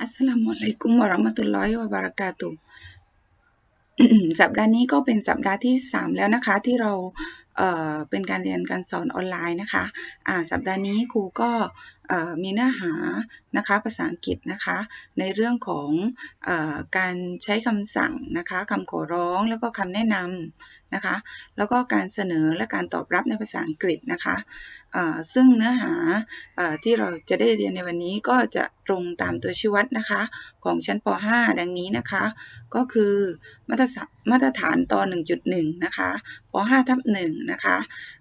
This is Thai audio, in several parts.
อัสสลามุอะลัยกุมวะเราะมะตุลลอฮิวะบะเราะกาตุสัปดาห์นี้ก็เป็นสัปดาห์ที่ 3 แล้วนะคะ ที่เราเเป็นการเรียนการสอนออนไลน์นะคะอ่าสัปดาห์นี้ครูก็มีเนื้อหานะคะภาษาอังกฤษนะคะ ในเรื่องของอการใช้คำสั่งนะคะคำขอร้องแล้วก็คำแนะนำ นะคะ แล้วก็การเสนอและการตอบรับในภาษาอังกฤษนะคะซึ่งเนื้อหาอที่เราจะได้เรียนในวันนี้ก็จะตรงตามตัวชี้วัดนะคะ ของชั้นป .5 ดังนี้นะคะ ก็คือมาตรฐานมาตรฐานต1.1 นะคะป .5 ทับ1นะคะ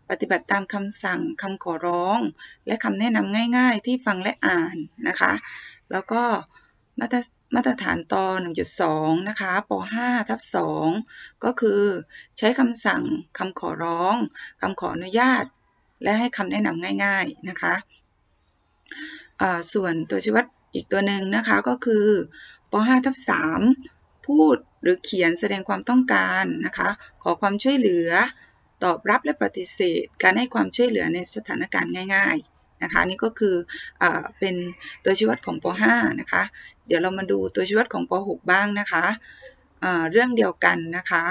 ปฏิบัติตามคำสั่งคำขอร้อง และคำแนะนำง่าย ๆ ที่ฟังและอ่านนะคะ แล้วก็มาตร มาตรฐานตอ1.2 นะคะป .5 ทับ2ก็คือ ใช้คำสั่งคำขอร้องคำขออนุญาต และให้คำแนะนำง่าย ๆ นะคะส่วนตัวชี้วัดอีกตัวหนึ่งนะคะก็คือป .5 ทับ3พูดหรือเขียนแสดงความต้องการนะคะ ขอความช่วยเหลือ ตอบรับและปฏิเสธ การให้ความช่วยเหลือในสถานการณ์ง่าย ๆ นะคะนี่ก็คืออเป็นตัวชี้วัดของป .5 นะคะ เดี๋ยวเรามาดูตัวชี้วัดของป .6 บ้างนะคะะเรื่องเดียวกันนะคะ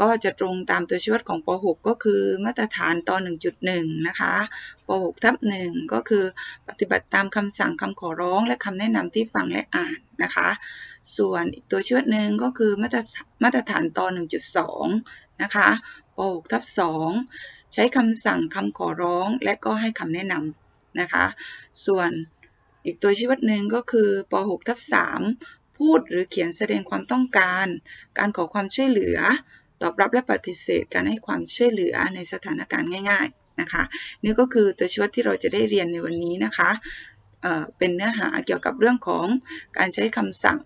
ก็จะตรงตามตัวชี้วัดของป .6 ก็คือมาตรฐานต1.1 นะคะป .6 ทับ1ก็คือปฏิบัติตามคำสั่งคำขอร้องและคำแนะนำที่ฟังและอ่านนะคะ ส่วนอีกตัวชี้วัดหนึ่งก็คือมาตรมาตรฐานต1.2 นะคะป .6 ทับ2ใช้คำสั่งคำขอร้องและก็ให้คำแนะนำ นะคะ ส่วนอีกตัวชี้วัดหนึ่งก็คือป .6 ทับ3พูดหรือเขียนแสดงความต้องการ การขอความช่วยเหลือ ตอบรับและปฏิเสธการให้ความช่วยเหลือในสถานการณ์ง่าย ๆนะคะ นี่ก็คือตัวชี้วัดที่เราจะได้เรียนในวันนี้นะคะเเป็นเนื้อหาเกี่ยวกับเรื่องของการใช้คำสั่ง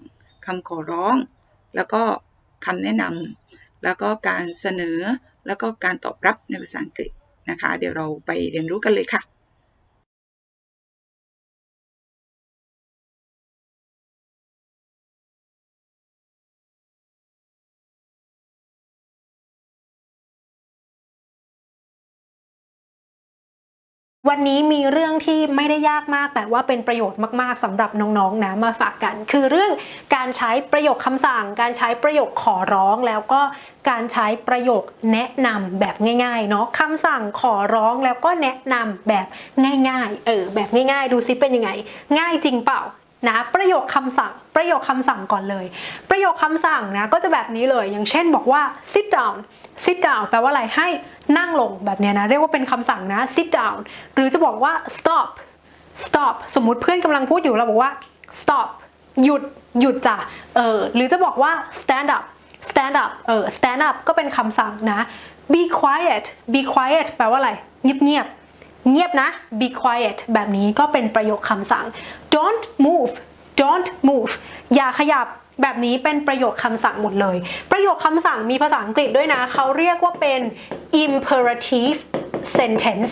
คำขอร้อง แล้วก็คำแนะนำแล้วก็การเสนอแล้วก็การตอบรับในภาษาอังกฤษนะคะ เดี๋ยวเราไปเรียนรู้กันเลยค่ะ วันนี้มีเรื่องที่ไม่ได้ยากมาก แต่ว่าเป็นประโยชน์มาก ๆสำหรับน้องๆนะมาฝากกัน คือเรื่องการใช้ประโยคคำสั่ง การใช้ประโยคขอร้องแล้วก็การใช้ประโยคแนะนำแบบง่ายๆเนาะคำสั่งขอร้องแล้วก็แนะนำแบบง่ายๆเออแบบง่ายๆ ดูซิเป็นยังไง ง่ายจริงเปล่านะประโยคคำสั่งประโยคคำสั่งก่อนเลย ประโยคคำสั่งนะก็จะแบบนี้เลย อย่างเช่นบอกว่า sit down sit down แปลว่าอะไรให้นั่งลงแบบนี้นะ เรียกว่าเป็นคำสั่งนะ sit down หรือจะบอกว่า stop stop สมมุติเพื่อนกำลังพูดอยู่เราบอกว่า stop หยุดหยุดจ้ะเออหรือจะบอกว่า stand up stand up เออ stand up ก็เป็นคำสั่งนะ be quiet be quiet แปลว่าอะไร เงียบเงียบเงียบนะ be quiet แบบนี้ก็เป็นประโยคคำสั่ง don't move don't move อย่าขยับ แบบนี้เป็นประโยคคำสั่งหมดเลย ประโยคคำสั่งมีภาษาอังกฤษด้วยนะ เขาเรียกว่าเป็น imperative sentence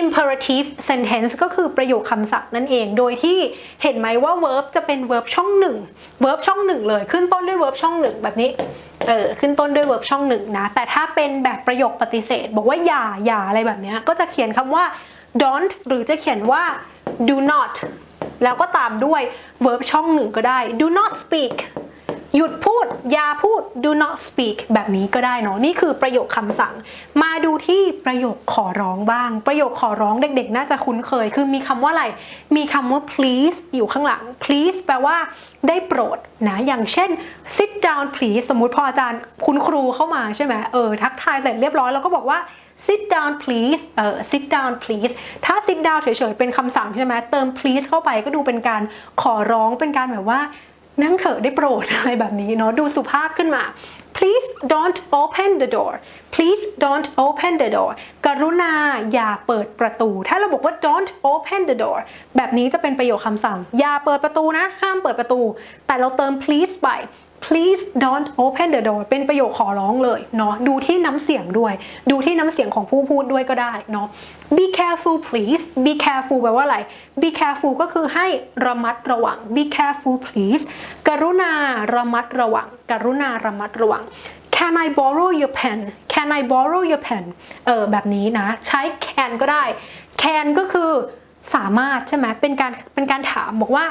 imperative sentence ก็คือประโยคคำสั่งนั่นเอง โดยที่เห็นไหมว่า verb จะเป็น verb ช่องหนึ่ง verb ช่องหนึ่งเลย ขึ้นต้นด้วย verb ช่องหนึ่งแบบนี้ เออ ขึ้นต้นด้วย verb ช่องหนึ่งนะ แต่ถ้าเป็นแบบประโยคปฏิเสธ บอกว่าอย่า อย่าอะไรแบบนี้ ก็จะเขียนคำว่า don't หรือจะเขียนว่า do not แล้วก็ตามด้วย verb ช่องหนึ่งก็ได้ do not speak หยุดพูด อย่าพูด do not speak แบบนี้ก็ได้เนาะนี่คือประโยคคำสั่ง มาดูที่ประโยคขอร้องบ้าง ประโยคขอร้องเด็กๆ น่าจะคุ้นเคย คือมีคำว่าอะไร มีคำว่า please อยู่ข้างหลัง please แปลว่าได้โปรดนะอย่างเช่น sit down please สมมุติพออาจารย์คุณครูเข้ามาใช่ไหมเออทักทายเสร็จเรียบร้อยแล้วก็บอกว่า sit down please เอ่อ sit down please ถ้า sit down เฉยๆ เป็นคำสั่งใช่ไหมเติม please เข้าไปก็ดูเป็นการขอร้องเป็นการแบบว่า นั่งเถอะได้โปรดอะไรแบบนี้เนาะดูสุภาพขึ้นมา please don't open the door please don't open the door กรุณาอย่าเปิดประตู ถ้าเราบอกว่า don't open the door แบบนี้จะเป็นประโยคคำสั่ง อย่าเปิดประตูนะ ห้ามเปิดประตู แต่เราเติม please ไป please don't open the door เป็นประโยคขอร้องเลยเนาะดูที่น้ำเสียงด้วย ดูที่น้ำเสียงของผู้พูดด้วยก็ได้เนาะ be careful please be careful แปลว่าอะไร be careful ก็คือให้ระมัดระวัง be careful please กรุณาระมัดระวัง กรุณาระมัดระวัง can I borrow your pen can I borrow your pen เออแบบนี้นะ ใช้ can ก็ได้ can ก็คือสามารถใช่ไหมเป็นการเป็นการถามบอกว่า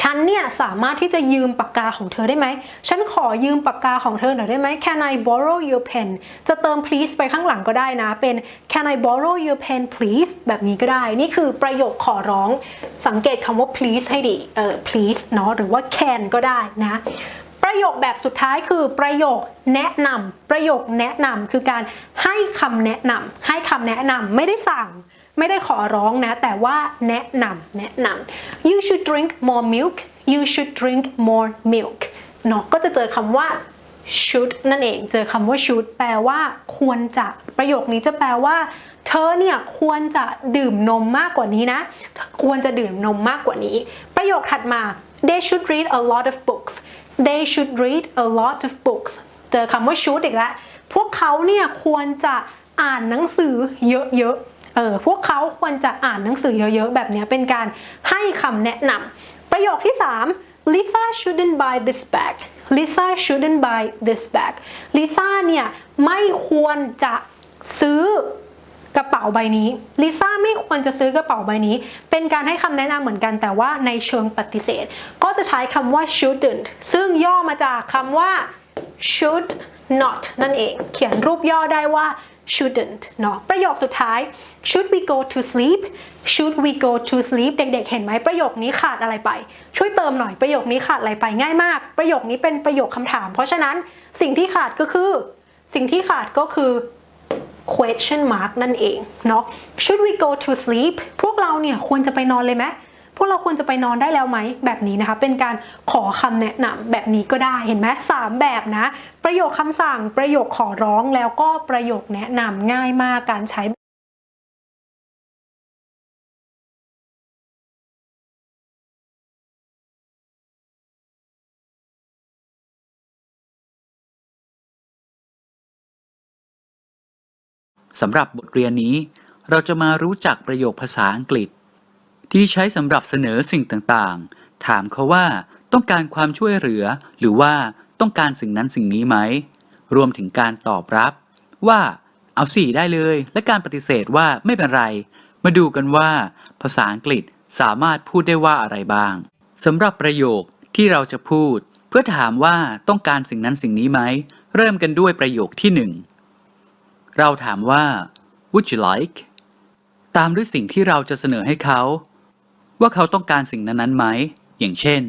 ฉันเนี่ยสามารถที่จะยืมปากกาของเธอได้ไหม ฉันขอยืมปากกาของเธอหน่อยได้ไหม Can I borrow your pen จะเติม please ไปข้างหลังก็ได้นะ เป็น Can I borrow your pen please แบบนี้ก็ได้ นี่คือประโยคขอร้อง สังเกตคำว่า please ให้ดี เออ please เนาะ หรือว่า can ก็ได้นะประโยคแบบสุดท้ายคือประโยคแนะนำประโยคแนะนำคือการให้คำแนะนำให้คำแนะนำไม่ได้สั่ง ไม่ได้ขอร้องนะ แต่ว่าแนะนำแนะนำ you should drink more milk you should drink more milk เนาะก็จะเจอคำว่า should นั่นเอง เจอคำว่า should แปลว่า ควรจะ ประโยคนี้จะแปลว่า เธอเนี่ยควรจะดื่มนมมากกว่านี้นะ ควรจะดื่มนมมากกว่านี้ ประโยคถัดมา they should read a lot of books they should read a lot of books เจอคำว่า should อีกแล้ว พวกเขาเนี่ยควรจะอ่านหนังสือเยอะๆ เออพวกเขาควรจะอ่านหนังสือเยอะๆ แบบนี้เป็นการให้คำแนะนำประโยคที่ 3 Lisa shouldn't buy this bag Lisa shouldn't buy this bag Lisa เนี่ยไม่ควรจะซื้อกระเป๋าใบนี้ลิซ่าไม่ควรจะซื้อกระเป๋าใบนี้ เป็นการให้คำแนะนำเหมือนกันแต่ว่าในเชิงปฏิเสธ ก็จะใช้คำว่า shouldn't ซึ่งย่อมาจากคำว่า should not นั่นเอง เขียนรูปย่อได้ว่า shouldn't เนาะประโยคสุดท้าย should we go to sleep should we go to sleep เด็กๆ เห็นไหมประโยคนี้ขาดอะไรไป ช่วยเติมหน่อยประโยคนี้ขาดอะไรไปง่ายมาก ประโยคนี้เป็นประโยคคำถาม เพราะฉะนั้นสิ่งที่ขาดก็คือ สิ่งที่ขาดก็คือ question mark นั่นเองเนาะ should we go to sleep พวกเราเนี่ยควรจะไปนอนเลยไหม พวกเราควรจะไปนอนได้แล้วไหมแบบนี้นะคะ เป็นการขอคำแนะนำแบบนี้ก็ได้เห็นไหมสามแบบนะ ประโยคคำสั่ง ประโยคขอร้องแล้วก็ประโยคแนะนำง่ายมากการใช้สำหรับบทเรียนนี้ เราจะมารู้จักประโยคภาษาอังกฤษ ที่ใช้สำหรับเสนอสิ่งต่างๆ ถามเขาว่าต้องการความช่วยเหลือ หรือว่าต้องการสิ่งนั้นสิ่งนี้ไหม รวมถึงการตอบรับ ว่าเอาสิได้เลย และการปฏิเสธว่าไม่เป็นไร มาดูกันว่า ภาษาอังกฤษสามารถพูดได้ว่าอะไรบ้างสำหรับประโยคที่เราจะพูด เพื่อถามว่าต้องการสิ่งนั้นสิ่งนี้ไหม เริ่มกันด้วยประโยคที่หนึ่งเราถามว่า would you like ตามด้วยสิ่งที่เราจะเสนอให้เขา ว่าเขาต้องการสิ่งนั้นๆไหม อย่างเช่น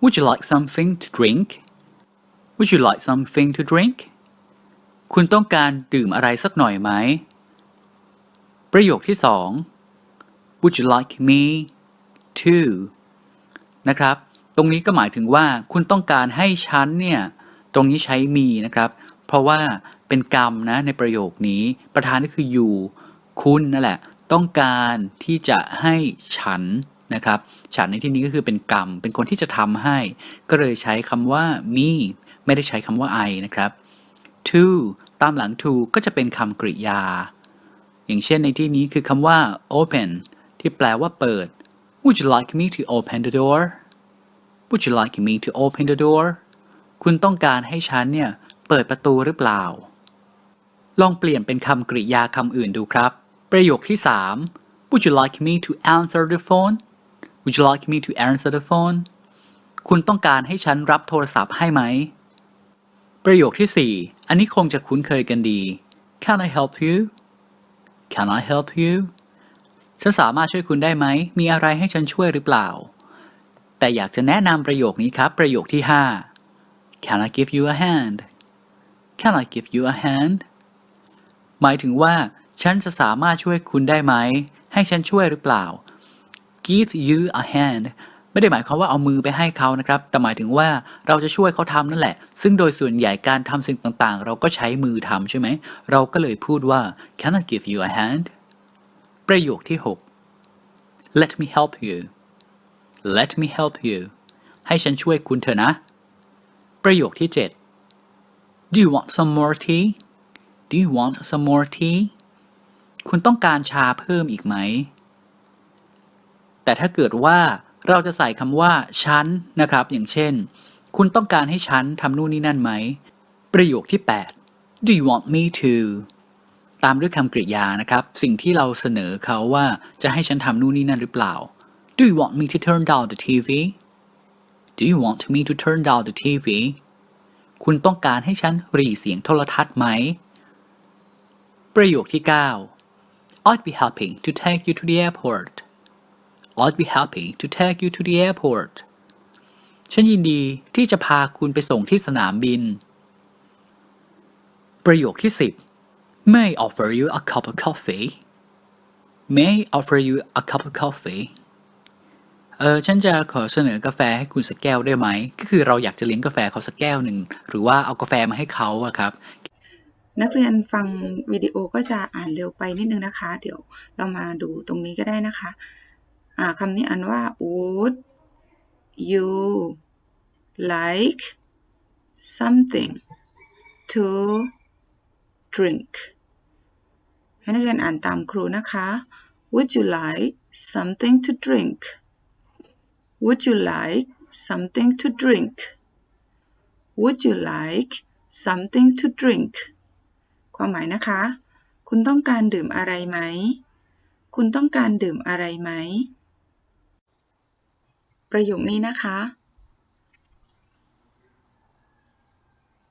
would you like something to drink would you like something to drink คุณต้องการดื่มอะไรสักหน่อยไหม ประโยคที่สอง would you like me to นะครับ ตรงนี้ก็หมายถึงว่าคุณต้องการให้ฉันเนี่ย ตรงนี้ใช้มีนะครับ เพราะว่าเป็นกรรมนะในประโยคนี้ ประธานก็คือ you คุณนั่นแหละ ต้องการที่จะให้ฉัน นะครับฉันในที่นี้ก็คือเป็นกรรม เป็นคนที่จะทำให้ ก็เลยใช้คำว่า me ไม่ได้ใช้คำว่า I นะครับ to ตามหลัง to ก็จะเป็นคำกริยา อย่างเช่นในที่นี้คือคำว่า open ที่แปลว่าเปิด Would you like me to open the door Would you like me to open the door คุณต้องการให้ฉันเนี่ยเปิดประตูหรือเปล่า ลองเปลี่ยนเป็นคำกริยาคำอื่นดูครับ ประโยคที่ 3 Would you like me to answer the phone Would you like me to answer the phone คุณต้องการให้ฉันรับโทรศัพท์ให้ไหม ประโยคที่ 4 อันนี้คงจะคุ้นเคยกันดี Can I help you Can I help you ฉันสามารถช่วยคุณได้ไหม มีอะไรให้ฉันช่วยหรือเปล่า แต่อยากจะแนะนำประโยคนี้ครับ ประโยคที่ 5 Can I give you a hand Can I give you a hand หมายถึงว่า ฉันจะสามารถช่วยคุณได้ไหม ให้ฉันช่วยหรือเปล่า give you a hand ไม่ได้หมายความว่าเอามือไปให้เขานะครับ แต่หมายถึงว่าเราจะช่วยเขาทำนั่นแหละ ซึ่งโดยส่วนใหญ่การทำสิ่งต่างๆ เราก็ใช้มือทำใช่ไหม เราก็เลยพูดว่า Can I give you a hand ประโยคที่ 6 Let me help you Let me help you ให้ฉันช่วยคุณเถอะนะ ประโยคที่ 7 Do you want some more tea Do you want some more tea คุณต้องการชาเพิ่มอีกไหม แต่ถ้าเกิดว่าเราจะใส่คำว่าฉันนะครับ อย่างเช่น คุณต้องการให้ฉันทำนู่นนี่นั่นไหม ประโยคที่ 8 Do you want me to ตามด้วยคำกริยานะครับ สิ่งที่เราเสนอเขาว่าจะให้ฉันทำนู่นนี่นั่นหรือเปล่า Do you want me to turn down the TV Do you want me to turn down the TV คุณต้องการให้ฉันรีเสียงโทรทัศน์ไหม ประโยคที่ 9 I'd be happy to take you to the airport I'd be happy to take you to the airport ฉันยินดีที่จะพาคุณไปส่งที่สนามบิน ประโยคที่ 10 May I offer you a cup of coffee May I offer you a cup of coffee เออฉันจะขอเสนอกาแฟให้คุณสักแก้วได้ไหม ก็คือเราอยากจะเลี้ยงกาแฟเขาสักแก้วหนึ่ง หรือว่าเอากาแฟมาให้เขาอะครับ นักเรียนฟังวิดีโอก็จะอ่านเร็วไปนิดนึงนะคะ เดี๋ยวเรามาดูตรงนี้ก็ได้นะคะ คำนี้อ่านว่า would you like something to drink ให้นักเรียนอ่านตามครูนะคะ would you like something to drink would you like something to drink would you like something to drink ความหมายนะคะ คุณต้องการดื่มอะไรไหม คุณต้องการดื่มอะไรไหม ประโยคนี้นะคะ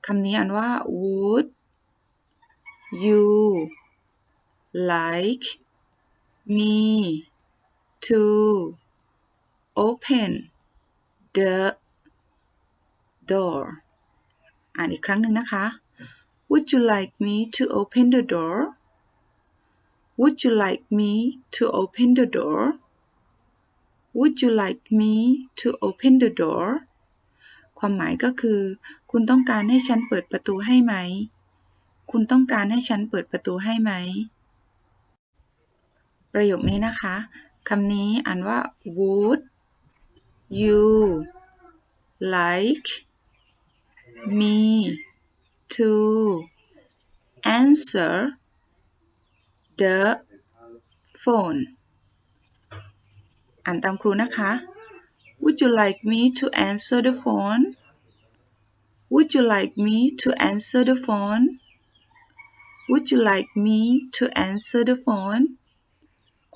คำนี้อ่านว่า would you like me to open the door อ่านอีกครั้งหนึ่งนะคะ Would you like me to open the door? Would you like me to open the door? Would you like me to open the door? ความหมายก็คือ คุณต้องการให้ฉันเปิดประตูให้ไหม คุณต้องการให้ฉันเปิดประตูให้ไหม ประโยคนี้นะคะ คำนี้อ่านว่า would you like me to answer the phone อ่านตามครูนะคะ Would you like me to answer the phone Would you like me to answer the phone Would you like me to answer the phone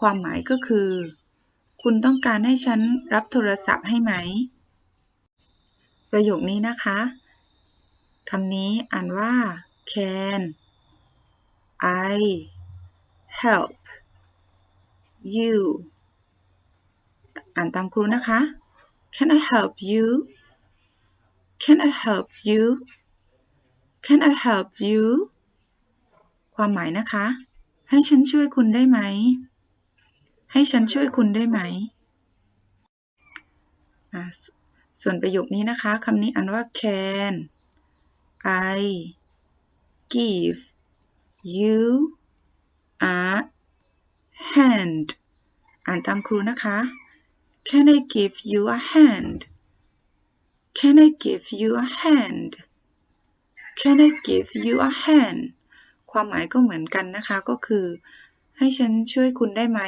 ความหมายก็คือ คุณต้องการให้ฉันรับโทรศัพท์ให้ไหม ประโยคนี้นะคะคำนี้อ่านว่า can I help you อ่านตามครูนะคะ can I help you can I help you can I help you ความหมายนะคะ ให้ฉันช่วยคุณได้ไหม ให้ฉันช่วยคุณได้ไหม ส่วนประโยคนี้นะคะคำนี้อ่านว่า can I give you a hand อ่านตามครูนะคะ Can I give you a hand Can I give you a hand Can I give you a hand ความหมายก็เหมือนกันนะคะ ก็คือ ให้ฉันช่วยคุณได้ไหม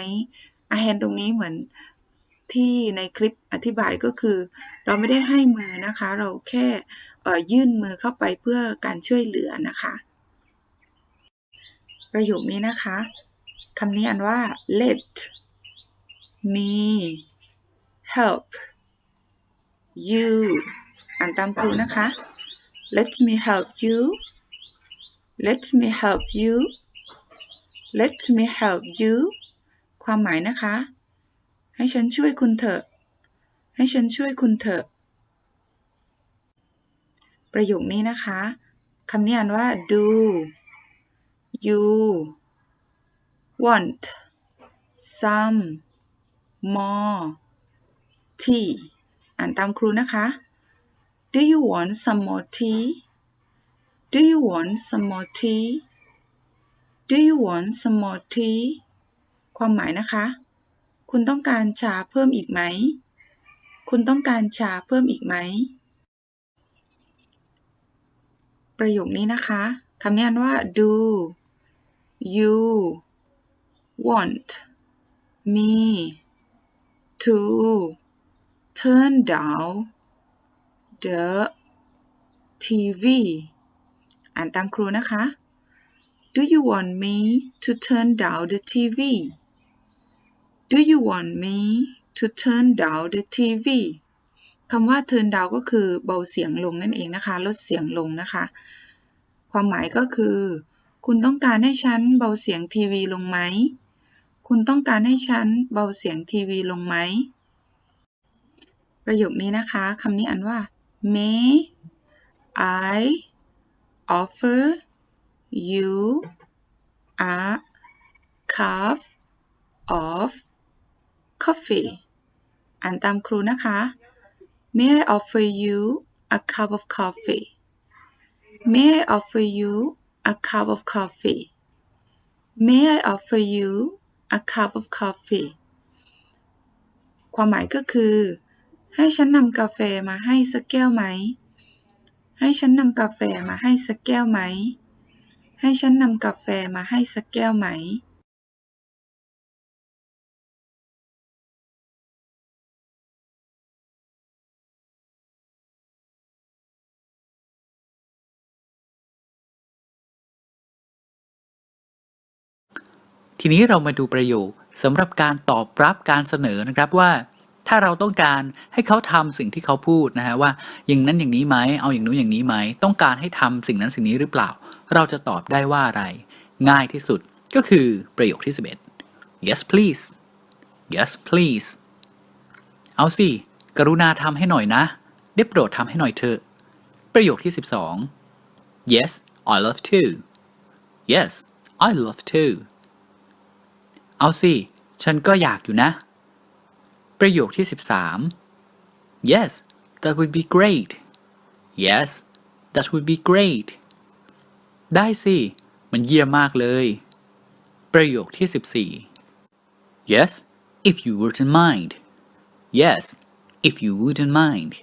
a hand ตรงนี้เหมือนที่ในคลิปอธิบายก็คือ เราไม่ได้ให้มือนะคะ เราแค่ยื่นมือเข้าไปเพื่อการช่วยเหลือนะคะ ประโยคนี้นะคะคำนี้อ่านว่า let me help you อ่านตามครูนะคะ let me help you let me help you let me help you ความหมายนะคะ ให้ฉันช่วยคุณเถอะ ให้ฉันช่วยคุณเถอะ ประโยคนี้นะคะคำนี้อ่านว่า do you want some more tea อ่านตามครูนะคะ Do you want some more tea Do you want some more tea Do you want some more tea ความหมายนะคะ คุณต้องการชาเพิ่มอีกไหม คุณต้องการชาเพิ่มอีกไหม ประโยคนี้นะคะคำนี้อ่านว่า do you want me to turn down the TV อ่านตามครูนะคะ Do you want me to turn down the TV Do you want me to turn down the TV คำว่า turn down ก็คือเบาเสียงลงนั่นเองนะคะ ลดเสียงลงนะคะ ความหมายก็คือ คุณต้องการให้ฉันเบาเสียงทีวีลงไหม คุณต้องการให้ฉันเบาเสียงทีวีลงไหม ประโยคนี้นะคะคำนี้อ่านว่า may I offer you a cup of coffee อ่านตามครูนะคะ May I offer you a cup of coffee May I offer you a cup of coffee May I offer you a cup of coffee ความหมายก็คือ ให้ฉันนำกาแฟมาให้สักแก้วไหม ให้ฉันนำกาแฟมาให้สักแก้วไหม ให้ฉันนำกาแฟมาให้สักแก้วไหมทีนี้เรามาดูประโยคสำหรับการตอบรับการเสนอนะครับว่า ถ้าเราต้องการให้เขาทำสิ่งที่เขาพูดนะฮะว่าอย่างนั้นอย่างนี้ไหมเอาอย่างนู้นอย่างนี้ไหมต้องการให้ทำสิ่งนั้นสิ่งนี้หรือเปล่า เราจะตอบได้ว่าอะไร ง่ายที่สุดก็คือประโยคที่ 11 yes please yes please เอาสิกรุณาทำให้หน่อยนะ ได้โปรดทำให้หน่อยเถอะ ประโยคที่ 12 yes I love to yes I love to เอาสิ ฉันก็อยากอยู่นะ ประโยคที่ 13 yes that would be great yes that would be great ได้สิ มันเยี่ยมมากเลย ประโยคที่ 14 yes if you wouldn't mind yes if you wouldn't mind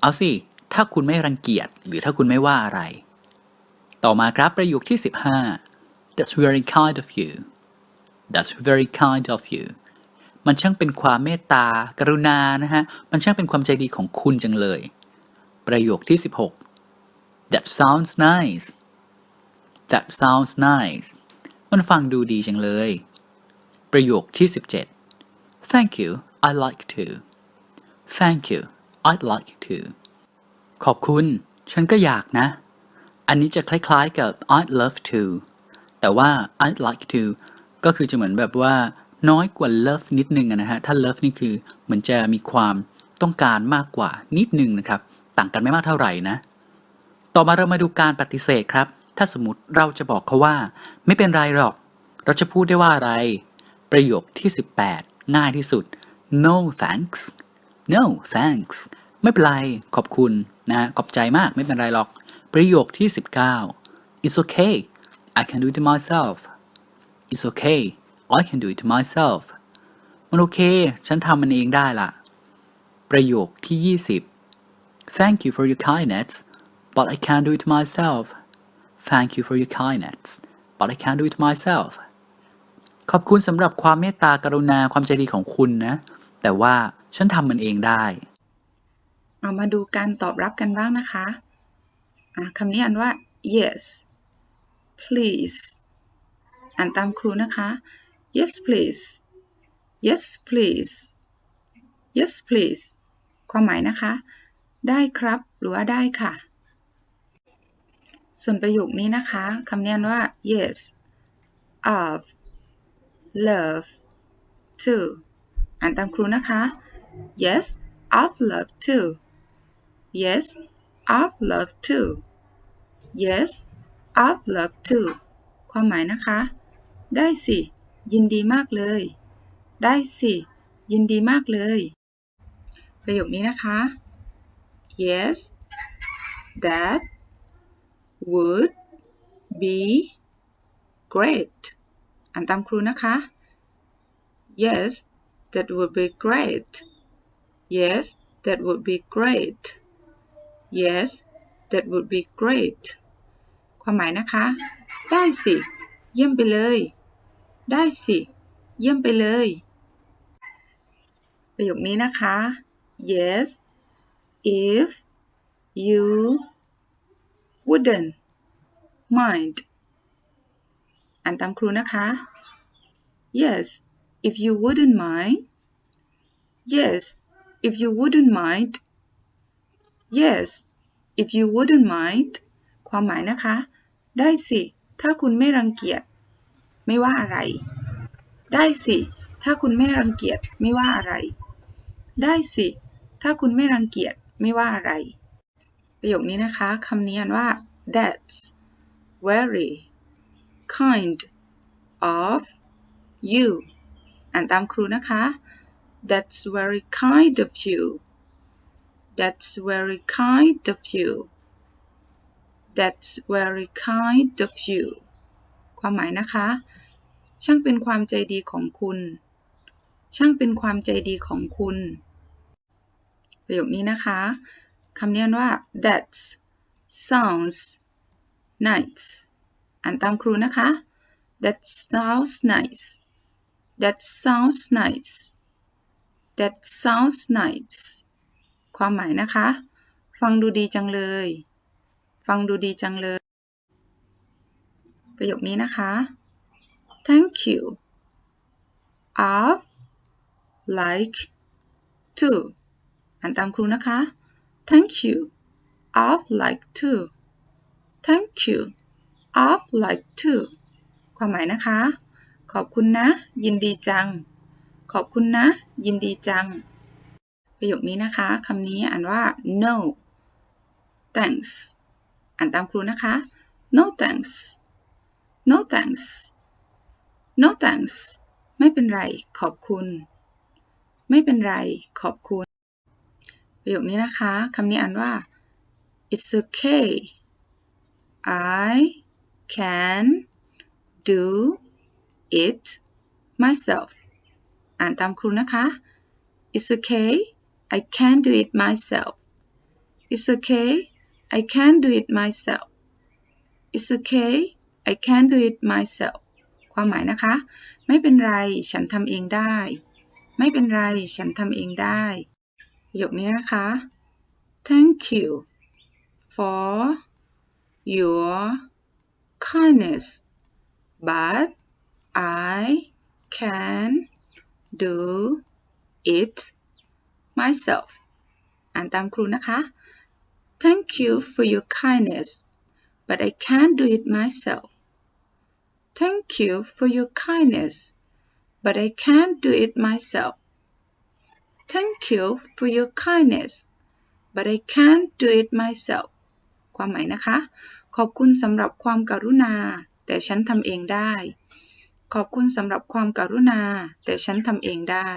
เอาสิ ถ้าคุณไม่รังเกียจ หรือถ้าคุณไม่ว่าอะไร ต่อมาครับประโยคที่ 15 that's very kind of you That's very kind of you มันช่างเป็นความเมตตา กรุณานะฮะ มันช่างเป็นความใจดีของคุณจังเลย ประโยคที่ 16 That sounds nice That sounds nice มันฟังดูดีจังเลย ประโยคที่ 17 Thank you I'd like to Thank you I'd like to ขอบคุณ ฉันก็อยากนะ อันนี้จะคล้ายๆกับ I'd love to แต่ว่า I'd like to ก็คือจะเหมือนแบบว่า น้อยกว่า love นิดนึงนะฮะถ้า love นี่คือเหมือนจะมีความต้องการมากกว่านิดนึงนะครับ ต่างกันไม่มากเท่าไหร่นะ ต่อมาเรามาดูการปฏิเสธครับ ถ้าสมมติเราจะบอกเขาว่า ไม่เป็นไรหรอก เราจะพูดได้ว่าอะไร ประโยคที่ 18 ง่ายที่สุด no thanks no thanks ไม่เป็นไรขอบคุณนะขอบใจมากไม่เป็นไรหรอก ประโยคที่ 19 it's okay I can do it myself it's okay I can do it myself มันโอเค ฉันทำมันเองได้ละประโยคที่ 20 Thank you for your kindness but I can't do it myself Thank you for your kindness but I can't do it myself ขอบคุณสำหรับความเมตตากรุณาความใจดีของคุณนะ แต่ว่าฉันทำมันเองได้ เอามาดูการตอบรับกันบ้างนะคะะคำนี้อ่านว่า yes please อ่านตามครูนะคะ yes please yes please yes please ความหมายนะคะ ได้ครับ หรือว่าได้ค่ะ ส่วนประโยคนี้นะคะคำนี้นว่า yes I've love to อ่านตามครูนะคะ yes I've loved to yes I've loved to yes I've loved to ความหมายนะคะ ได้สิ ยินดีมากเลย ได้สิ ยินดีมากเลย ประโยคนี้นะคะ yes that would be great อ่านตามครูนะคะ yes that would be great yes that would be great yes that would be great ความหมายนะคะ ได้สิ เยี่ยมไปเลย ได้สิ เยี่ยมไปเลย ประโยคนี้นะคะ yes if you wouldn't mind อ่านตามครูนะคะ yes if you wouldn't mind yes if you wouldn't mind yes if you wouldn't mind ความหมายนะคะ ได้สิ ถ้าคุณไม่รังเกียจ ไม่ว่าอะไร ได้สิ ถ้าคุณไม่รังเกียจไม่ว่าอะไร ได้สิ ถ้าคุณไม่รังเกียจไม่ว่าอะไร ประโยคนี้นะคะคำนี้อ่านว่า that's very kind of you อ่านตามครูนะคะ that's very kind of you that's very kind of you that's very kind of you ความหมายนะคะ ช่างเป็นความใจดีของคุณ ช่างเป็นความใจดีของคุณ ประโยคนี้นะคะคำนี้อ่านว่า that sounds nice อ่านตามครูนะคะ that sounds nice that sounds nice that sounds nice ความหมายนะคะ ฟังดูดีจังเลย ฟังดูดีจังเลย ประโยคนี้นะคะ thank you I'd like to อ่านตามครูนะคะ thank you I'd like to thank you I'd like to ความหมายนะคะ ขอบคุณนะ ยินดีจัง ขอบคุณนะ ยินดีจัง ประโยคนี้นะคะคำนี้อ่านว่า no thanks อ่านตามครูนะคะ no thanks no thanks no thanks ไม่เป็นไร ขอบคุณ ไม่เป็นไร ขอบคุณ ประโยคนี้นะคะคำนี้อ่านว่า it's okay I can do it myself อ่านตามครูนะคะ it's okay I can do it myself it's okay I can do it myself it's okay I can do it myself ความหมายนะคะ ไม่เป็นไร ฉันทำเองได้ ไม่เป็นไร ฉันทำเองได้ประโยคนี้นะคะ thank you for your kindness but I can do it myself อ่านตามครูนะคะ Thank you for your kindness but I can't do it myself Thank you for your kindness but I can't do it myself Thank you for your kindness but I can't do it myself ความหมายนะคะ ขอบคุณสำหรับความกรุณา แต่ฉันทำเองได้ ขอบคุณสำหรับความกรุณา แต่ฉันทำเองได้